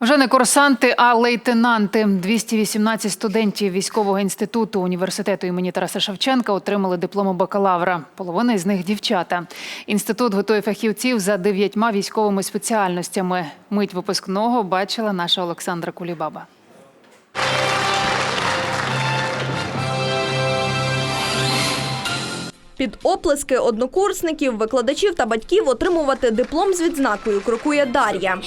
Вже не курсанти, а лейтенанти. 218 студентів військового інституту університету імені Тараса Шевченка отримали дипломи бакалавра. Половина із них дівчата. Інститут готує фахівців за дев'ятьма військовими спеціальностями. Мить випускного бачила наша Олександра Кулібаба. Під оплески однокурсників, викладачів та батьків отримувати диплом з відзнакою крокує Дар'я.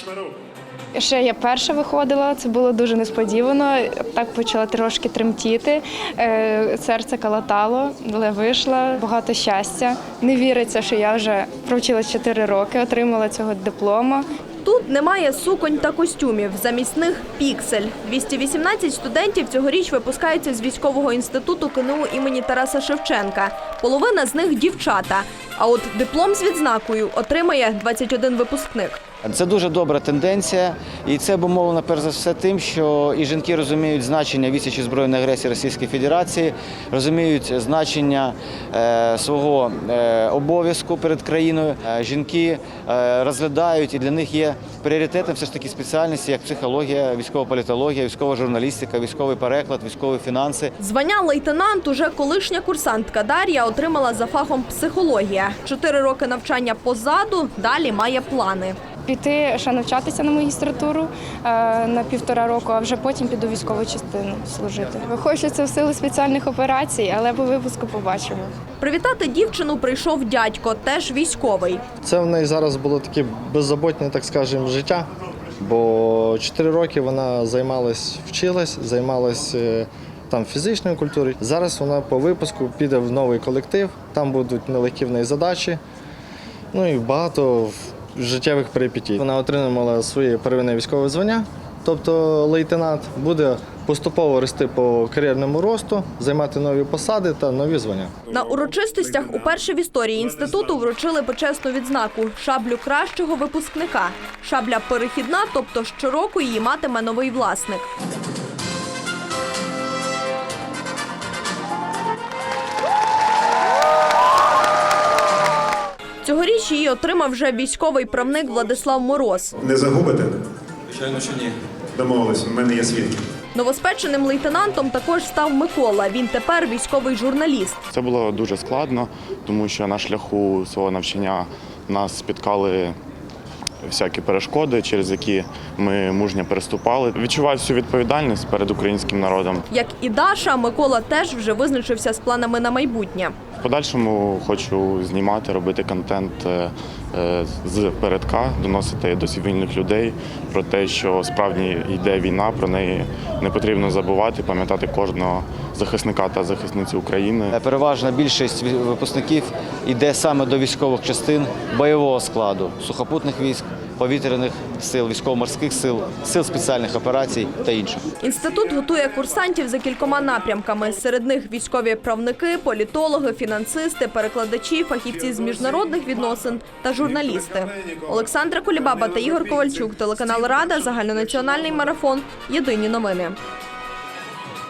Ще я перша виходила, це було дуже несподівано. Так почала трошки тремтіти, е, серце калатало, але вийшла. Багато щастя. Не віриться, що я вже провчилась 4 роки, отримала цього диплома. Тут немає суконь та костюмів, замість них піксель. 218 студентів цьогоріч випускаються з військового інституту КНУ імені Тараса Шевченка. Половина з них дівчата. А от диплом з відзнакою отримає 21 випускник. Це дуже добра тенденція, і це обумовлено перш за все тим, що і жінки розуміють значення відсічі збройної агресії Російської Федерації, розуміють значення е, свого е, обов'язку перед країною. Е, жінки розглядають і для них є пріоритетом все ж таки спеціальності, як психологія, військова політологія, військова журналістика, військовий переклад, військові фінанси. Звання лейтенант уже колишня курсантка Дар'я отримала за фахом психологія. Чотири роки навчання позаду, далі має плани. Піти ще навчатися на магістратуру е, на півтора року, а вже потім піду військову частину служити. Хочеться в силу спеціальних операцій, але по випуску побачимо. Привітати дівчину прийшов дядько, теж військовий. Це в неї зараз було таке беззаботне, так скажемо, життя. Бо 4 роки вона займалась, вчилась, займалась е, там фізичною культурою. Зараз вона по випуску піде в новий колектив, там будуть нелегкі в неї задачі. Ну і багато життєвих перипетій. Вона отримала своє первинне військове звання, тобто лейтенант буде поступово рости по кар'єрному росту, займати нові посади та нові звання. На урочистостях уперше в історії інституту вручили почесну відзнаку шаблю кращого випускника. Шабля перехідна, тобто щороку її матиме новий власник. Цьогоріч її отримав вже військовий правник Владислав Мороз. Не загубите? Звичайно, що ні. Домовились, в мене є свідки. Новоспеченим лейтенантом також став Микола. Він тепер військовий журналіст. Це було дуже складно, тому що на шляху свого навчання нас спіткали всякі перешкоди, через які ми мужньо переступали. Відчуваю всю відповідальність перед українським народом. Як і Даша, Микола теж вже визначився з планами на майбутнє. В подальшому хочу знімати, робити контент е, е, з передка, доносити до цивільних людей про те, що справді йде війна, про неї не потрібно забувати, пам'ятати кожного захисника та захисниці України. Е, Переважна більшість випускників йде саме до військових частин бойового складу, сухопутних військ, повітряних сил, військово-морських сил, сил спеціальних операцій та інших. Інститут готує курсантів за кількома напрямками. Серед них військові правники, політологи, фінансисти, перекладачі, фахівці з міжнародних відносин та журналісти. Олександра Кулібаба та Ігор Ковальчук, телеканал Рада, загальнонаціональний марафон. Єдині новини.